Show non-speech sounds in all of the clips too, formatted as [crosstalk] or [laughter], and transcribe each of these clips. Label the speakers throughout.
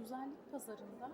Speaker 1: güzellik pazarında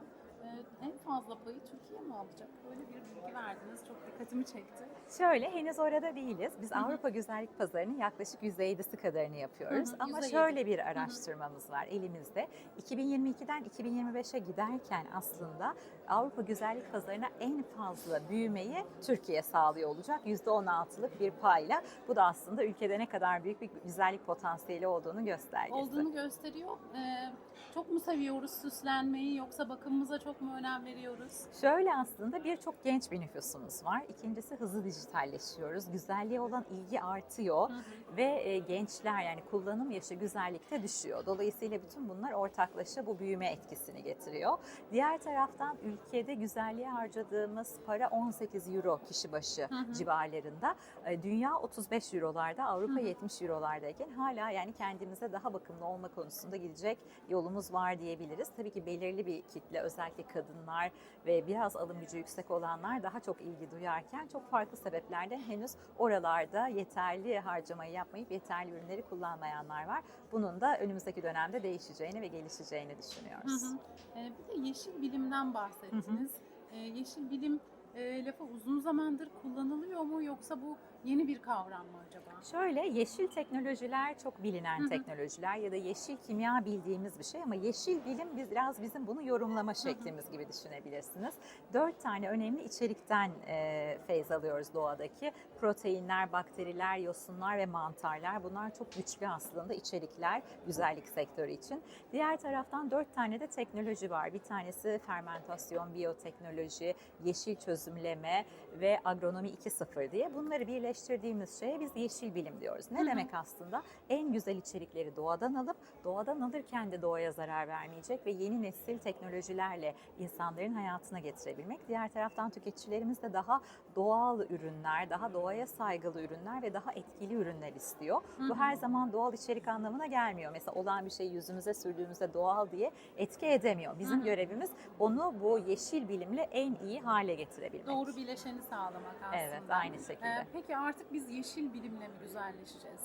Speaker 1: en fazla payı Türkiye mi alacak? Böyle bir bilgi verdiniz. Çok dikkatimi çekti.
Speaker 2: Şöyle henüz orada değiliz. Biz
Speaker 1: Hı hı.
Speaker 2: Avrupa Güzellik Pazarı'nın yaklaşık %7'si kadarını yapıyoruz.
Speaker 1: Hı hı,
Speaker 2: Ama
Speaker 1: %7.
Speaker 2: şöyle bir araştırmamız var elimizde. 2022'den 2025'e giderken aslında Avrupa Güzellik Pazarı'na en fazla büyümeyi Türkiye sağlıyor olacak. %16'lık bir payla. Bu da aslında ülkede ne kadar büyük bir güzellik potansiyeli olduğunu göstergesi.
Speaker 1: Olduğunu gösteriyor. E, çok mu seviyoruz süslenmeyi yoksa bakımımıza çok mu önem veriyoruz?
Speaker 2: Şöyle aslında birçok genç bir nüfusumuz var. İkincisi hızlı dijitalleşiyoruz. Güzelliğe olan ilgi artıyor
Speaker 1: Hı hı.
Speaker 2: ve e, gençler yani kullanım yaşı güzellikte düşüyor. Dolayısıyla bütün bunlar ortaklaşa bu büyüme etkisini getiriyor. Diğer taraftan ülkede güzelliğe harcadığımız para 18 euro kişi başı
Speaker 1: Hı hı.
Speaker 2: civarlarında. E, Dünya 35 eurolarda, Avrupa
Speaker 1: Hı hı.
Speaker 2: 70 eurolardayken hala yani kendimize daha bakımlı olma konusunda gidecek yolumuz var diyebiliriz. Tabii ki belirli bir kitle özellikle kadınlar ve biraz alım gücü yüksek olanlar daha çok ilgi duyarken çok farklı sebeplerden henüz oralarda yeterli harcamayı yapmayıp yeterli ürünleri kullanmayanlar var. Bunun da önümüzdeki dönemde değişeceğini ve gelişeceğini
Speaker 1: Hı
Speaker 2: düşünüyoruz.
Speaker 1: hı. E, bir de yeşil bilimden bahsettiniz. E, yeşil bilim e, lafı uzun zamandır kullanılıyor mu yoksa bu yeni bir kavram mı acaba?
Speaker 2: Şöyle yeşil teknolojiler çok bilinen
Speaker 1: Hı hı.
Speaker 2: teknolojiler ya da yeşil kimya bildiğimiz bir şey ama yeşil bilim biz biraz bizim bunu yorumlama şeklimiz gibi düşünebilirsiniz. Dört tane önemli içerikten e, feyz alıyoruz doğadaki. Proteinler, bakteriler, yosunlar ve mantarlar bunlar çok güçlü aslında içerikler güzellik sektörü için. Diğer taraftan dört tane de teknoloji var. Bir tanesi fermentasyon, biyoteknoloji, yeşil çözümleme ve agronomi 2.0 diye. Bunları birleştirdiğimiz şeye biz yeşil bilim diyoruz. Ne
Speaker 1: Hı hı.
Speaker 2: demek aslında? En güzel içerikleri doğadan alıp doğadan alırken de doğaya zarar vermeyecek ve yeni nesil teknolojilerle insanların hayatına getirebilmek. Diğer taraftan tüketicilerimiz de daha doğal ürünler, daha doğaya saygılı ürünler ve daha etkili ürünler istiyor.
Speaker 1: Hı
Speaker 2: Bu her zaman doğal içerik anlamına gelmiyor. Mesela olan bir şeyi yüzümüze sürdüğümüzde doğal diye etki edemiyor. Bizim
Speaker 1: Hı hı.
Speaker 2: görevimiz onu bu yeşil bilimle en iyi hale getirebilmek.
Speaker 1: Doğru bileşeni sağlamak aslında.
Speaker 2: Evet, aynı şekilde.
Speaker 1: E, peki artık biz yeşil bilimle mi güzelleşeceğiz?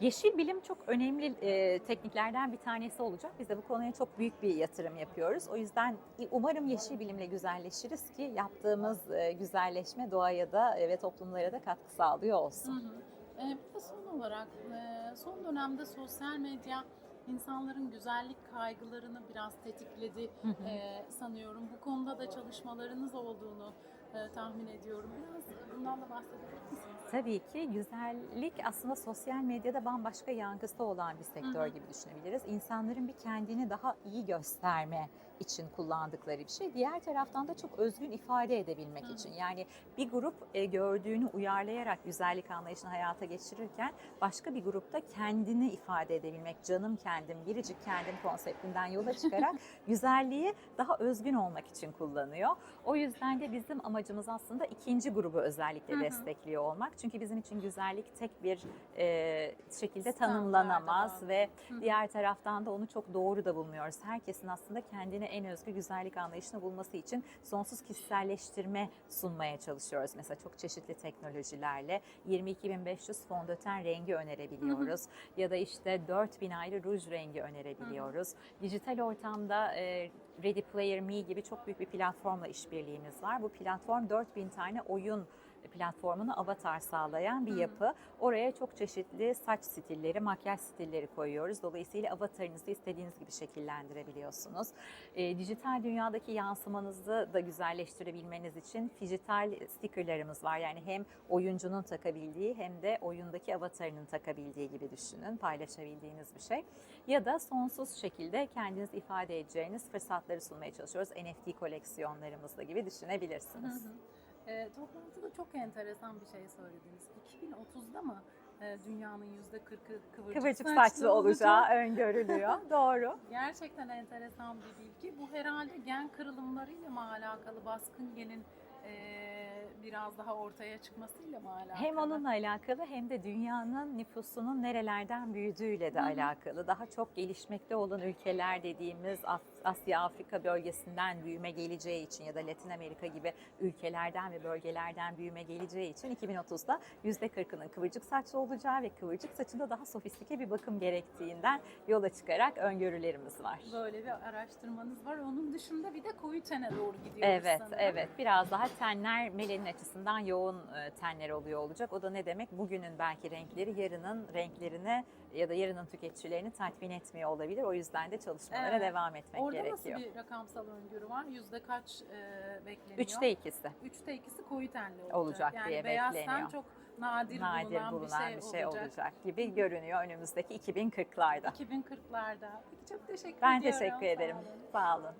Speaker 2: Yeşil bilim çok önemli e, tekniklerden bir tanesi olacak. Biz de bu konuya çok büyük bir yatırım yapıyoruz. O yüzden umarım yeşil bilimle güzelleşiriz ki yaptığımız e, güzelleşme doğaya da e, ve toplumlara da katkı sağlıyor
Speaker 1: Hı
Speaker 2: olsun.
Speaker 1: hı. E, bir de son olarak e, son dönemde sosyal medya insanların güzellik kaygılarını biraz tetikledi
Speaker 2: Hı hı.
Speaker 1: e, sanıyorum. Bu konuda da çalışmalarınız olduğunu e, tahmin ediyorum. Biraz bundan da bahsedebilir misiniz?
Speaker 2: Tabii ki güzellik aslında sosyal medyada bambaşka yankısı olan bir sektör
Speaker 1: Hı hı.
Speaker 2: gibi düşünebiliriz. İnsanların bir kendini daha iyi gösterme için kullandıkları bir şey. Diğer taraftan da çok özgün ifade edebilmek
Speaker 1: Hı
Speaker 2: için. Yani bir grup e, gördüğünü uyarlayarak güzellik anlayışını hayata geçirirken başka bir grupta kendini ifade edebilmek, canım kendim, biricik kendim konseptinden yola çıkarak [laughs] güzelliği daha özgün olmak için kullanıyor. O yüzden de bizim amacımız aslında ikinci grubu özellikle
Speaker 1: Hı
Speaker 2: destekliyor olmak. Çünkü bizim için güzellik tek bir e, şekilde tanımlanamaz ve
Speaker 1: hı.
Speaker 2: diğer taraftan da onu çok doğru da bulmuyoruz. Herkesin aslında kendine en özgü güzellik anlayışını bulması için sonsuz kişiselleştirme sunmaya çalışıyoruz. Mesela çok çeşitli teknolojilerle 22.500 fondöten rengi önerebiliyoruz. Ya da işte 4000 ayrı ruj rengi önerebiliyoruz. Dijital ortamda e, Ready Player Me gibi çok büyük bir platformla işbirliğimiz var. Bu platform 4000 tane oyun platformunu avatar sağlayan bir
Speaker 1: Hı.
Speaker 2: yapı. Oraya çok çeşitli saç stilleri, makyaj stilleri koyuyoruz. Dolayısıyla avatarınızı istediğiniz gibi şekillendirebiliyorsunuz. E, dijital dünyadaki yansımanızı da güzelleştirebilmeniz için dijital stickerlarımız var. Yani hem oyuncunun takabildiği hem de oyundaki avatarının takabildiği gibi düşünün. Paylaşabildiğiniz bir şey. Ya da sonsuz şekilde kendiniz ifade edeceğiniz fırsatları sunmaya çalışıyoruz. NFT koleksiyonlarımızla gibi düşünebilirsiniz.
Speaker 1: Hı hı. E, toplantıda çok enteresan bir şey söylediniz. 2030'da mı e, dünyanın yüzde 40'ı kıvırcık,
Speaker 2: Kıvırcık
Speaker 1: saçlı
Speaker 2: saçlı olacağı
Speaker 1: olacak?
Speaker 2: öngörülüyor. [laughs] Doğru.
Speaker 1: Gerçekten enteresan bir bilgi. Bu herhalde gen kırılımlarıyla mı alakalı baskın genin e, biraz daha ortaya çıkmasıyla mı alakalı?
Speaker 2: Hem onunla alakalı hem de dünyanın nüfusunun nerelerden büyüdüğüyle de
Speaker 1: Hı
Speaker 2: alakalı. Daha çok gelişmekte olan ülkeler dediğimiz As- Asya Afrika bölgesinden büyüme geleceği için ya da Latin Amerika gibi ülkelerden ve bölgelerden büyüme geleceği için 2030'da %40'ının kıvırcık saçlı olacağı ve kıvırcık saçında daha sofistike bir bakım gerektiğinden yola çıkarak öngörülerimiz var.
Speaker 1: Böyle bir araştırmanız var. Onun dışında bir de koyu tene doğru gidiyoruz
Speaker 2: Evet,
Speaker 1: sanırım.
Speaker 2: evet. Biraz daha tenler melenin açısından yoğun e, tenler oluyor olacak. O da ne demek? Bugünün belki renkleri yarının renklerini ya da yarının tüketicilerini tatmin etmiyor olabilir. O yüzden de çalışmalara
Speaker 1: Evet.
Speaker 2: devam etmek
Speaker 1: Orada
Speaker 2: gerekiyor.
Speaker 1: nasıl bir rakamsal öngörü var? Yüzde kaç e, bekleniyor?
Speaker 2: Üçte ikisi
Speaker 1: Üçte ikisi koyu tenli olacak.
Speaker 2: Olacak
Speaker 1: yani
Speaker 2: diye
Speaker 1: beyaz
Speaker 2: bekleniyor.
Speaker 1: ten çok nadir,
Speaker 2: nadir
Speaker 1: bulunan,
Speaker 2: bulunan
Speaker 1: bir şey, olacak.
Speaker 2: olacak gibi görünüyor önümüzde 2040'larda.
Speaker 1: 2040'larda. Peki çok teşekkür
Speaker 2: Ben
Speaker 1: ediyorum.
Speaker 2: teşekkür
Speaker 1: Sağ
Speaker 2: ederim.
Speaker 1: olun.
Speaker 2: Sağ olun.